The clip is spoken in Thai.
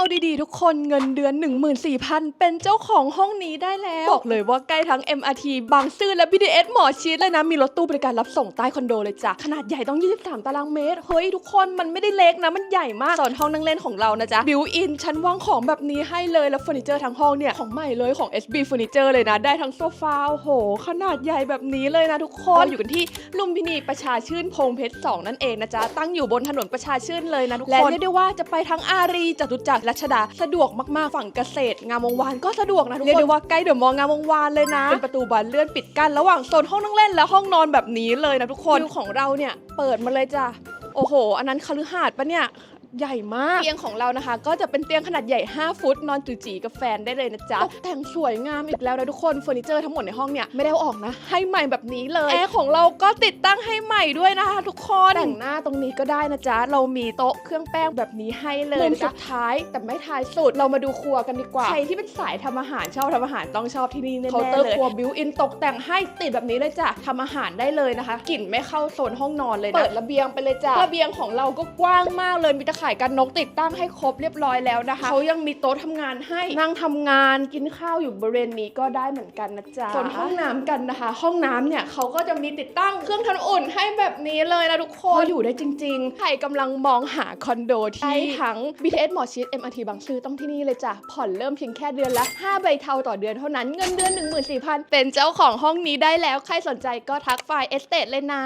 เอาดีๆ ทุกคนเงินเดือน 14,000 เป็นเจ้าของห้องนี้ได้แล้ว บอกเลยว่าใกล้ทั้ง MRT บางซื่อและ BTS หมอชิดเลยนะ มีรถตู้บริการรับส่งใต้คอนโดเลยจ้ะ ขนาดใหญ่ต้อง 23 ตารางเมตร เฮ้ย ทุกคนมันไม่ได้เล็กนะ มันใหญ่มากส่วนห้องนั่งเล่นของเรานะจ๊ะบิวอินชั้นวางของแบบนี้ให้เลยแล้วเฟอร์นิเจอร์ทั้งห้องเนี่ยของใหม่เลยของ SB เฟอร์นิเจอร์เลยนะได้ทั้งโซฟาโห ขนาดใหญ่แบบนี้เลยนะทุกคนอยู่กันที่ลุมพินีประชาชื่นพงเพชร2นั่นเองนะจ๊ะตั้งอยู่บนถนนประชาชื่นเลยนะทุกคนและเรียกได้ว่าจะไปทั้งอารีจตุจักรรัชดาสะดวกมากๆฝั่งเกษตร งามวงวานก็สะดวกนะทุกคนเรียกได้ว่าใกล้เดอะมอลล์งามวงวานเลยนะเป็นประตูบานเลื่อนปิดกั้นระหว่างโซนห้องนั่งเล่นและห้องนอนแบบนี้เลยนะทุกคนวิวของเราเนี่ยเปิดมาเลยจ้ะโอ้โห อันนั้นคฤหาสน์ปะเนี่ย ใหญ่มาก เตียงของเรานะคะ ก็จะเป็นเตียงขนาดใหญ่ 5 ฟุต นอนจืจีกับแฟนได้เลยนะจ๊ะ ตกแต่งสวยงามอีกแล้วนะทุกคนเฟอร์นิเจอร์ทั้งหมดในห้องเนี่ยไม่ได้เอาออกนะ ให้ใหม่แบบนี้เลยแอร์ของเราก็ติดตั้งให้ใหม่ด้วยนะคะ ทุกคนแต่งหน้าตรงนี้ก็ได้นะจ๊ะ เรามีโต๊ะเครื่องแป้งแบบนี้ให้เลยมุมสุดท้ายแต่ไม่ท้ายสุดเรามาดูครัวกันดีกว่าใครที่เป็นสายทำอาหารชอบทำอาหารต้องชอบที่นี่แน่ๆเลยเคาน์เตอร์ครัวบิวอินตกแต่งให้ติดแบบนี้เลยจ้ะทำอาหารได้เลยนะคะกลิ่นไม่เข้าโซนห้องนอนเลยนะเปิดระเบียงไปเลยจ้ะระเบียงของเราก็กว้างมากเลยมีตะข่ายกันนกติดตั้งให้ครบเรียบร้อยแล้วนะคะเขายังมีโต๊ะทำงานให้นั่งทำงานกินข้าวอยู่บริเวณนี้ก็ได้เหมือนกันนะจ๊ะส่วนห้องน้ำกันนะคะ ห้องน้ำเนี่ยเขาก็จะมีติดตั้งเครื่องทำน้ำอุ่นให้แบบนี้เลยนะทุกคนอยู่ได้จริง ๆ ใครกำลังมองหาคอนโดที่ทั้ง BTS หมอชิด MRT บางซื่อต้องที่นี่เลยจ้ะผ่อนเริ่มเพียงแค่เดือนละ 5 ใบเทาต่อเดือนเท่านั้นเงินเดือน 14,000 เป็นเจ้าของห้องนี้ได้แล้ว ใครสนใจก็ทักไฟล์เอสเตเลยนะ